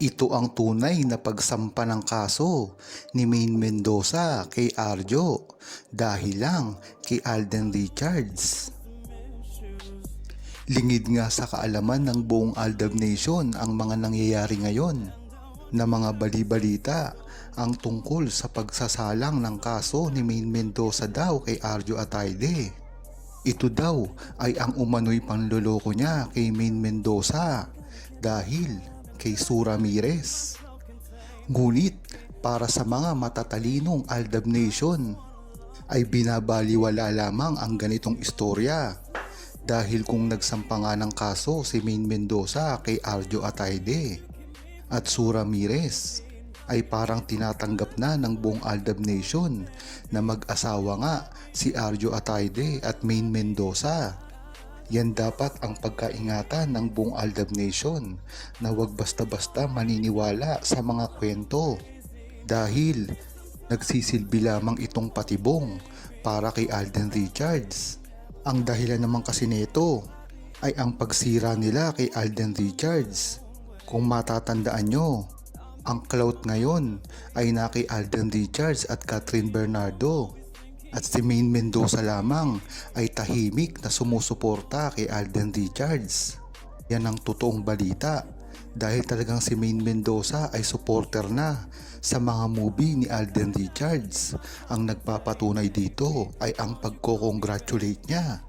Ito ang tunay na pagsampa ng kaso ni Maine Mendoza kay Arjo dahil lang kay Alden Richards. Lingid nga sa kaalaman ng buong Aldab Nation ang mga nangyayari ngayon na mga balibalita ang tungkol sa pagsasalang ng kaso ni Maine Mendoza daw kay Arjo Atayde. Ito daw ay ang umano'y panloloko niya kay Maine Mendoza dahil kay Su Ramirez. Ngunit para sa mga matatalinong Aldab Nation ay binabaliwala lamang ang ganitong istorya dahil kung nagsampa nga ng kaso si Maine Mendoza kay Arjo Atayde at Su Ramirez ay parang tinatanggap na ng buong Aldab Nation na mag-asawa nga si Arjo Atayde at Maine Mendoza. Yan dapat ang pagkaingatan ng buong Aldab Nation na wag basta-basta maniniwala sa mga kwento dahil nagsisilbi lamang itong patibong para kay Alden Richards. Ang dahilan naman kasi nito ay ang pagsira nila kay Alden Richards. Kung matatandaan nyo, ang clout ngayon ay na kay Alden Richards at Catherine Bernardo. At si Maine Mendoza lamang ay tahimik na sumusuporta kay Alden Richards. Yan ang totoong balita dahil talagang si Maine Mendoza ay supporter na sa mga movie ni Alden Richards. Ang nagpapatunay dito ay ang pagko-congratulate niya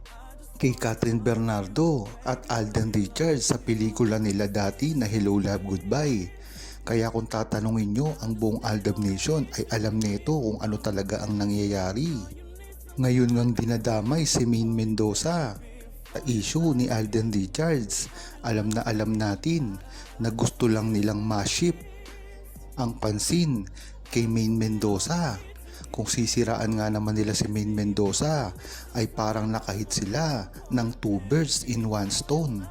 kay Catherine Bernardo at Alden Richards sa pelikula nila dati na Hello Love Goodbye. Kaya kung tatanungin nyo ang buong Aldab Nation ay alam nito kung ano talaga ang nangyayari. Ngayon ngang dinadamay si Maine Mendoza sa issue ni Alden Richards. Alam na alam natin na gusto lang nilang maship ang pansin kay Maine Mendoza. Kung sisiraan nga naman nila si Maine Mendoza ay parang nakahit sila ng two birds in one stone.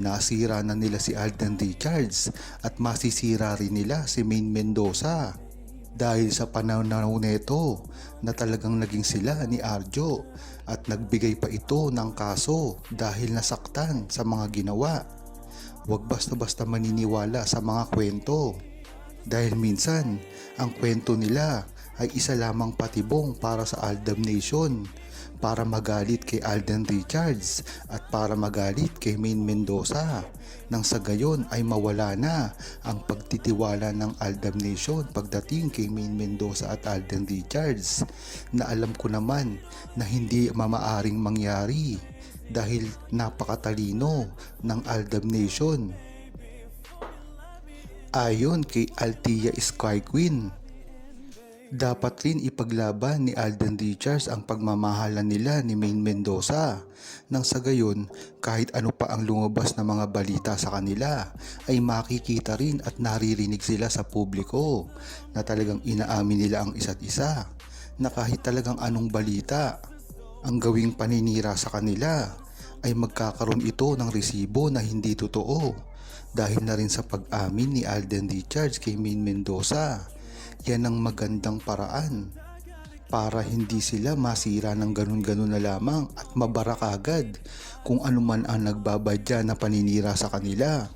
Nasira na nila si Alden Richards at masisira rin nila si Maine Mendoza. Dahil sa panahon nito na talagang naging sila ni Arjo at nagbigay pa ito ng kaso dahil nasaktan sa mga ginawa. Huwag basta-basta maniniwala sa mga kwento. Dahil minsan, ang kwento nila ay isa lamang patibong para sa Aldab Nation para magalit kay Alden Richards at para magalit kay Maine Mendoza nang sa gayon ay mawala na ang pagtitiwala ng Aldab Nation pagdating kay Maine Mendoza at Alden Richards na alam ko naman na hindi mamaaring mangyari dahil napakatalino ng Aldab Nation. Ayon kay Altia Sky Queen, dapat rin ipaglaban ni Alden Richards ang pagmamahalan nila ni Maine Mendoza. Nang sa gayon kahit ano pa ang lumabas na mga balita sa kanila ay makikita rin at naririnig sila sa publiko na talagang inaamin nila ang isa't isa na kahit talagang anong balita ang gawing paninira sa kanila ay magkakaroon ito ng resibo na hindi totoo dahil na rin sa pag-amin ni Alden Richards kay Maine Mendoza yan ang magandang paraan para hindi sila masira ng ganun-ganun na lamang at mabara kagad kung ano man ang nagbabadya na paninira sa kanila.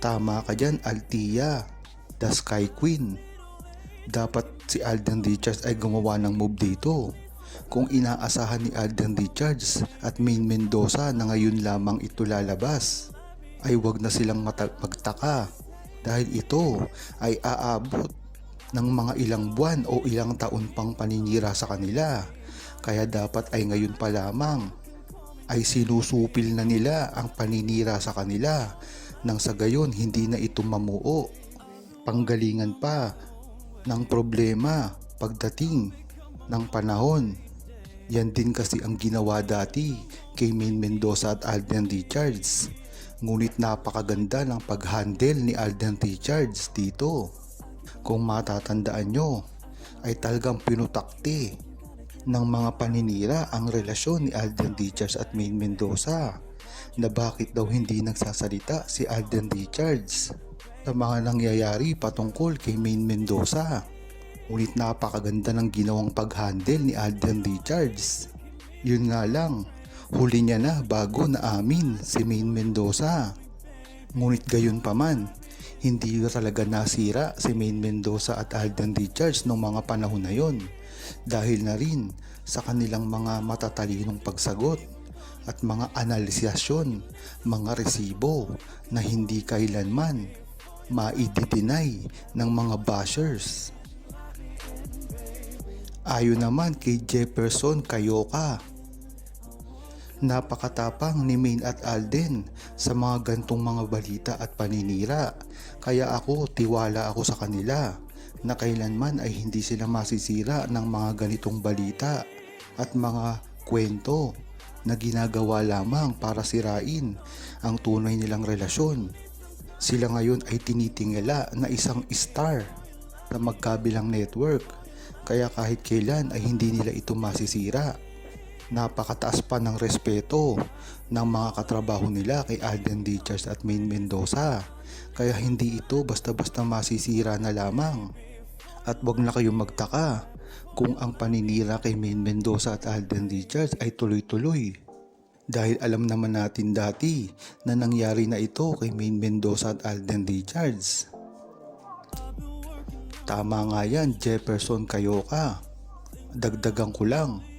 Tama ka dyan, Altia, the Sky Queen. Dapat si Alden Richards ay gumawa ng move dito. Kung inaasahan ni Alden Richards at Maine Mendoza na ngayon lamang ito lalabas, ay wag na silang magtaka dahil ito ay aabot ng mga ilang buwan o ilang taon pang paninira sa kanila. Kaya dapat ay ngayon pa lamang ay sinusupil na nila ang paninira sa kanila nang sa gayon hindi na ito mamuo. Panggalingan pa ng problema pagdating ng panahon. Yan din kasi ang ginawa dati kay Maine Mendoza at Alden Richards. Ngunit napakaganda ng pag-handle ni Alden Richards dito. Kung matatandaan nyo, ay talagang pinutakti ng mga paninira ang relasyon ni Alden Richards at Maine Mendoza na bakit daw hindi nagsasalita si Alden Richards sa mga nangyayari patungkol kay Maine Mendoza. Ngunit napakaganda ng ginawang pag-handle ni Alden Richards. Yun nga lang, huli niya na bago na amin si Maine Mendoza. Ngunit gayon pa man, hindi talaga nasira si Main Mendoza at Alden Richards noong mga panahon na yon dahil na rin sa kanilang mga matatalinong pagsagot at mga analisasyon, mga resibo na hindi kailanman maididinay ng mga bashers. Ayon naman kay Jefferson Cayoka, napakatapang ni Main at Alden sa mga gantong mga balita at paninira kaya ako tiwala ako sa kanila na kailanman ay hindi sila masisira ng mga ganitong balita at mga kwento na ginagawa lamang para sirain ang tunay nilang relasyon. Sila ngayon ay tinitingala na isang star sa magkabilang network kaya kahit kailan ay hindi nila ito masisira. Napakataas pa ng respeto ng mga katrabaho nila kay Alden Richards at Main Mendoza kaya hindi ito basta-basta masisira na lamang. At wag na kayong magtaka kung ang paninira kay Main Mendoza at Alden Richards ay tuloy-tuloy. Dahil alam naman natin dati na nangyari na ito kay Main Mendoza at Alden Richards. Tama nga yan, Jefferson Cayoka. Dagdagan ko lang.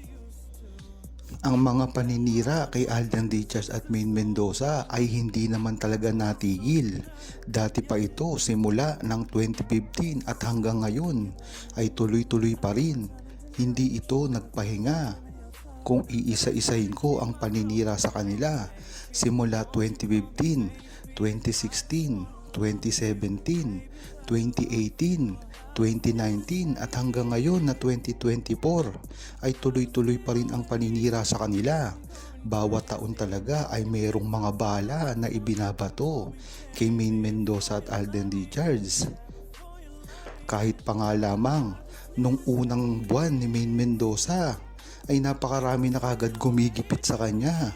Ang mga paninira kay Alden Richards at Main Mendoza ay hindi naman talaga natigil. Dati pa ito simula ng 2015 at hanggang ngayon ay tuloy-tuloy pa rin. Hindi ito nagpahinga. Kung iisa-isahin ko ang paninira sa kanila simula 2015, 2016, 2017, 2018, 2019 at hanggang ngayon na 2024 ay tuloy-tuloy pa rin ang paninira sa kanila. Bawat taon talaga ay mayroong mga bala na ibinabato kay Main Mendoza at Alden Richards. Kahit pa nga lamang nung unang buwan ni Main Mendoza ay napakarami na kagad gumigipit sa kanya.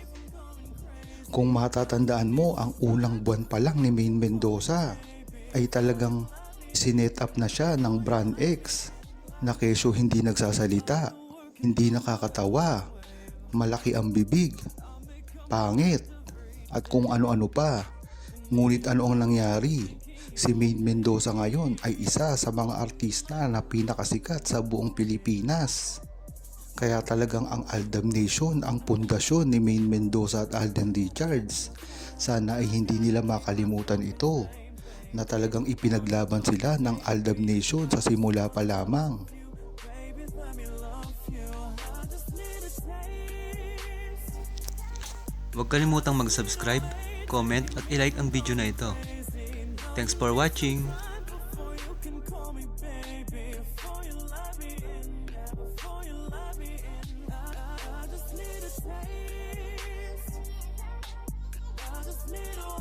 Kung matatandaan mo ang unang buwan pa lang ni Main Mendoza ay talagang sinet up na siya ng Brand X na kesyo hindi nagsasalita, hindi nakakatawa, malaki ang bibig, pangit, at kung ano-ano pa. Ngunit ano ang nangyari? Si Main Mendoza ngayon ay isa sa mga artista na pinakasikat sa buong Pilipinas. Kaya talagang ang Aldam Nation ang pundasyon ni Main Mendoza at Alden Richards. Sana ay hindi nila makalimutan ito na talagang ipinaglaban sila ng Aldab Nation sa simula pa lamang. Huwag kalimutang mag-subscribe, comment at ilike ang video na ito. Thanks for watching!